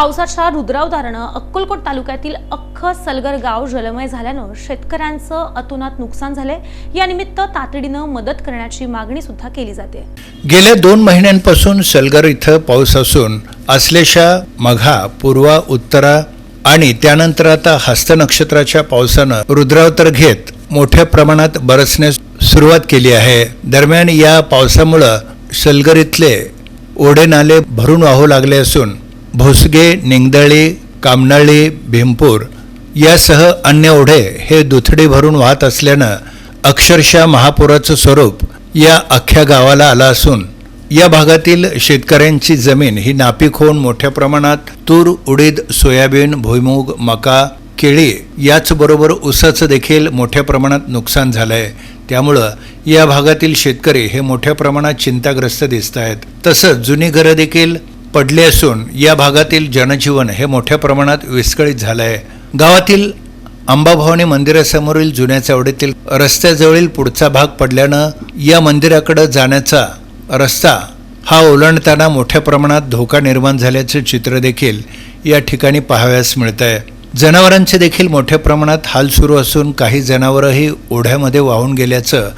पावसाच्या रुद्रावधारणं अक्कलकोट तालुक्यातील अख्खं सलगर गाव जलमय झाल्यानं शेतकऱ्यांचं अतोनात नुकसान झाले यानिमित्त तातडीनं मदत करण्याची मागणी सुद्धा केली जाते. गेल्या दोन महिन्यांपासून सलगर इथं पाऊस असून असलेशा मघा पूर्वा उत्तरा आणि त्यानंतर आता हस्त नक्षत्राच्या पावसानं रुद्रावतर घेत मोठ्या प्रमाणात बरसण्यास सुरुवात केली आहे. दरम्यान या पावसामुळं सलगर इथले ओढे नाले भरून वाहू लागले असून भोसगे निंगदळी कामनाळी भीमपूर यासह अन्य ओढे हे दुथडी भरून वाहत असल्यानं अक्षरशः महापुराचं स्वरूप या अख्ख्या गावाला आलं असून या भागातील शेतकऱ्यांची जमीन ही नापीक होऊन मोठ्या प्रमाणात तूर उडीद सोयाबीन भुईमूग मका केळी याचबरोबर ऊसाचं देखील मोठ्या प्रमाणात नुकसान झालं आहे त्यामुळं या भागातील शेतकरी हे मोठ्या प्रमाणात चिंताग्रस्त दिसत आहेत तसंच जुनी घरं देखील पडले असून या भागातील जनजीवन हे मोठ्या प्रमाणात विस्कळीत झालं आहे गावातील अंबाभवानी मंदिरासमोरील जुन्या चावडीतील रस्त्याजवळील पुढचा भाग पडल्यानं या मंदिराकडे जाण्याचा रस्ता हा ओलांडताना मोठ्या प्रमाणात धोका निर्माण झाल्याचे चित्र देखील या ठिकाणी पाहाव्यास मिळत आहे जनावरांचे देखील मोठ्या प्रमाणात हाल सुरू असून काही जनावरंही ओढ्यामध्ये वाहून गेल्याचं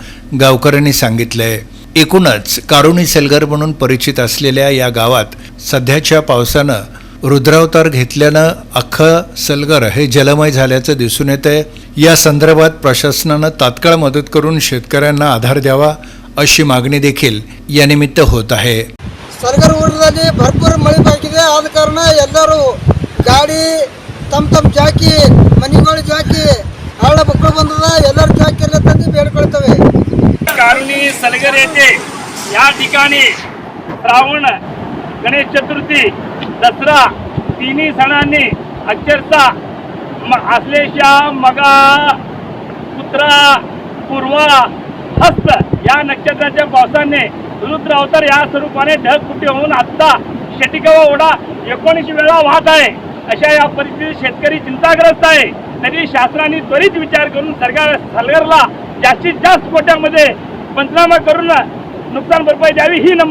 गावकऱ्यांनी सांगितलंय. एकूणच कारुणी सेलगर म्हणून परिचित असलेल्या या गावात सध्याच्या पावसानं रुद्रावतार घेतल्यानं अख्खं सलगर हे जलमय झाल्याचं दिसून येतंय या संदर्भात प्रशासनानं तात्काळ मदत करून शेतकऱ्यांना आधार द्यावा अशी मागणी देखील यानिमित्त होत आहे ಸರ್ಗರ್ ಊರಲ್ಲಿ ಭರ್ಪೂರ್ ಮಳೆ ಬಾಕಿದೆ ಆದ ಕಾರಣ ಎಲ್ಲರೂ ಗಾಡಿ ತಮ್ಮ ತಮ್ಮ ಜಾಕಿ ಮನೆಗಳು ಜಾಕಿ ಹಳ್ಳ ಮಕ್ಕಳು ಬಂದದ ಎಲ್ಲರೂ ಜಾಕಿ ಎಲ್ಲ ತಂದು ಬೇಡ್ಕೊಳ್ತವೆ कारुणी सलगर येथे या ठिकाणी श्रावण गणेश चतुर्थी दसरा तिन्ही सणांनी अक्षरशः म- आश्लेषा मगा पुत्रा पूर्वा हस्त या नक्षत्राच्या पावसाने रुद्र अवतार या स्वरूपाने ढगफुटी होऊन आत्ता शेटिकावा ओढा एकोणीस वेळा वाहत आहे. अशा या परिस्थितीत शेतकरी चिंताग्रस्त आहे. तरी शासनाने त्वरित विचार करून सरकार सरकारला जास्तीत जास्त कोट्यामध्ये पंचनामा करून नुकसान भरपाई द्यावी ही नम